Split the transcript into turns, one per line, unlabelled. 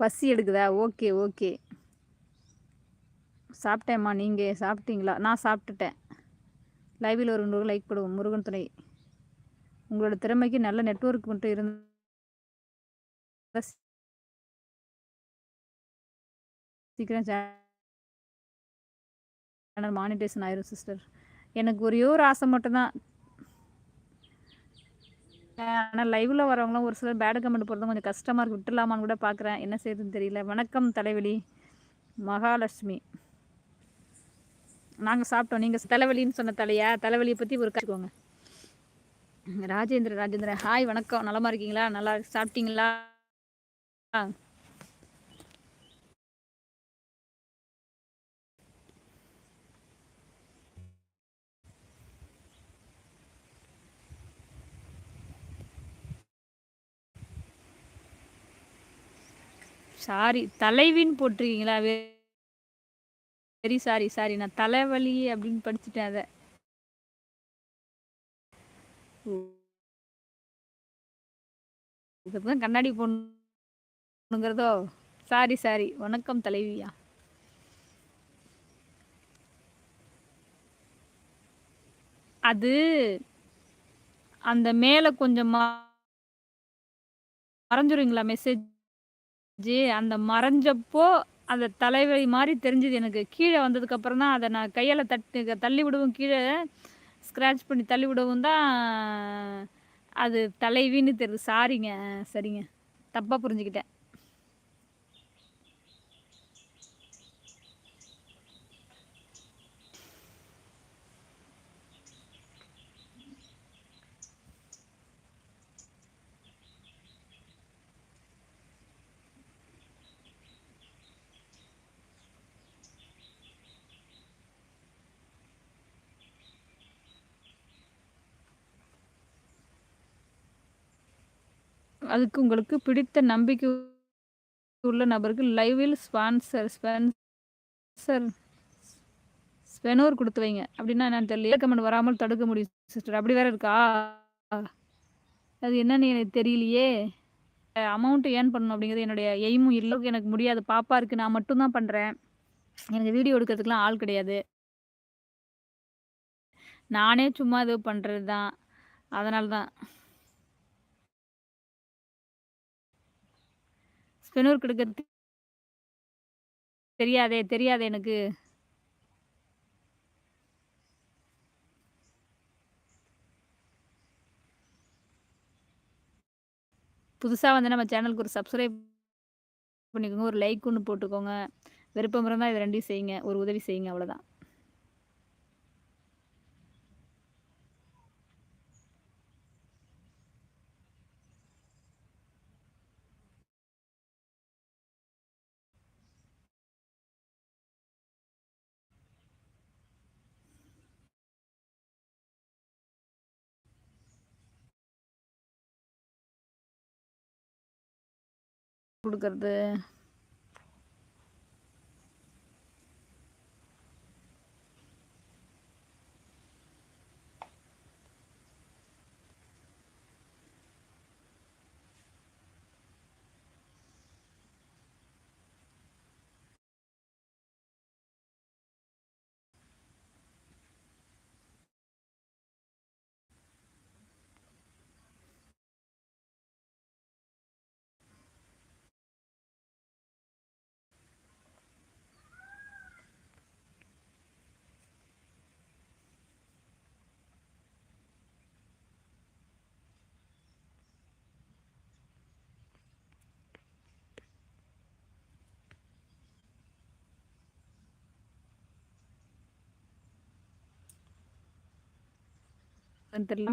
பசி எடுக்குதா? Okay okay. சாப்பிட்டேம்மா நீங்கள் சாப்பிட்டீங்களா? நான் சாப்பிட்டுட்டேன். லைவில் ஒரு நூறு லைக் போடுவோம் முருகன் துணை. உங்களோட திறமைக்கு நல்ல நெட்ஒர்க் மட்டும் இருந்த சீக்கிரம் சேனல் மானிட்டேஷன் ஆயிரும் சிஸ்டர் எனக்கு ஒரே ஒரு ஆசை மட்டும்தான். ஆனால் லைவில் வரவங்களாம் ஒரு சிலர் பேட் கமெண்ட் போடுறது கொஞ்சம் கஷ்டமாக இருக்கு. விட்டுலாமான்னு கூட பார்க்குறேன் என்ன செய்யுதுன்னு தெரியல. வணக்கம் தலைவலி. மகாலட்சுமி. நாங்கள் சாப்பிட்டோம். நீங்கள் தலைவலின்னு சொன்ன தலையா? தலைவலியை பற்றி ஒரு கற்றுக்கோங்க ராஜேந்திர ராஜேந்திர. ஹாய் வணக்கம். நலமா இருக்கீங்களா? நல்லா சாப்பிட்டீங்களா? சாரி தலைவின்னு போட்டிருக்கீங்களா? Very sorry sorry. நான் தலைவலி அப்படின்னு படிச்சுட்டேன் அதை. இதுதான் கண்ணாடி பொண்ணுங்கிறதோ சாரி சாரி. வணக்கம் தலைவியா. அது அந்த மேலே கொஞ்சம் மறைஞ்சிருங்களா மெசேஜ் ஜி அந்த மறைஞ்சப்போ அந்த தலைவலி மாதிரி தெரிஞ்சுது எனக்கு. கீழே வந்ததுக்கப்புறம் தான் அதை நான் கையால் தட்டு தள்ளி விடவும் கீழே ஸ்க்ராட்ச் பண்ணி தள்ளி விடவும் தான் அது தலைவின்னு தெரியுது. சாரிங்க சரிங்க. தப்பாக புரிஞ்சுக்கிட்டேன். அதுக்கு உங்களுக்கு பிடித்த நம்பிக்கை உள்ள நபருக்கு லைவில் ஸ்பான்சர் ஸ்பான்சர் ஸ்பெனோர் கொடுத்து வைங்க. அப்படின்னா என்னன்னு தெரியல. கமெண்ட் வராமல் தடுக்க முடியும் சிஸ்டர். அப்படி வேற இருக்கா? அது என்னன்னு எனக்கு தெரியலையே. அமௌண்ட் ஏர்ன் பண்ணணும் அப்படிங்கிறது என்னுடைய எய்மும் இல்லை. எனக்கு முடியாது. பாப்பா இருக்குது நான் மட்டும்தான் பண்ணுறேன் எனக்கு வீடியோ எடுக்கிறதுக்குலாம் ஆள் கிடையாது. நானே சும்மா இது பண்ணுறது தான் அதனால தான் ஸ்பெனூர் கொடுக்க தெரியாதே தெரியாதே எனக்கு. புதுசாக வந்து நம்ம சேனலுக்கு ஒரு சப்ஸ்கிரைப் பண்ணிக்கோங்க ஒரு லைக் ஒன்று போட்டுக்கோங்க. விருப்பம் இருந்தால் இது ரெண்டையும் செய்யுங்க ஒரு உதவி செய்யுங்க அவ்வளோதான் கொடுக்கறது தெரியல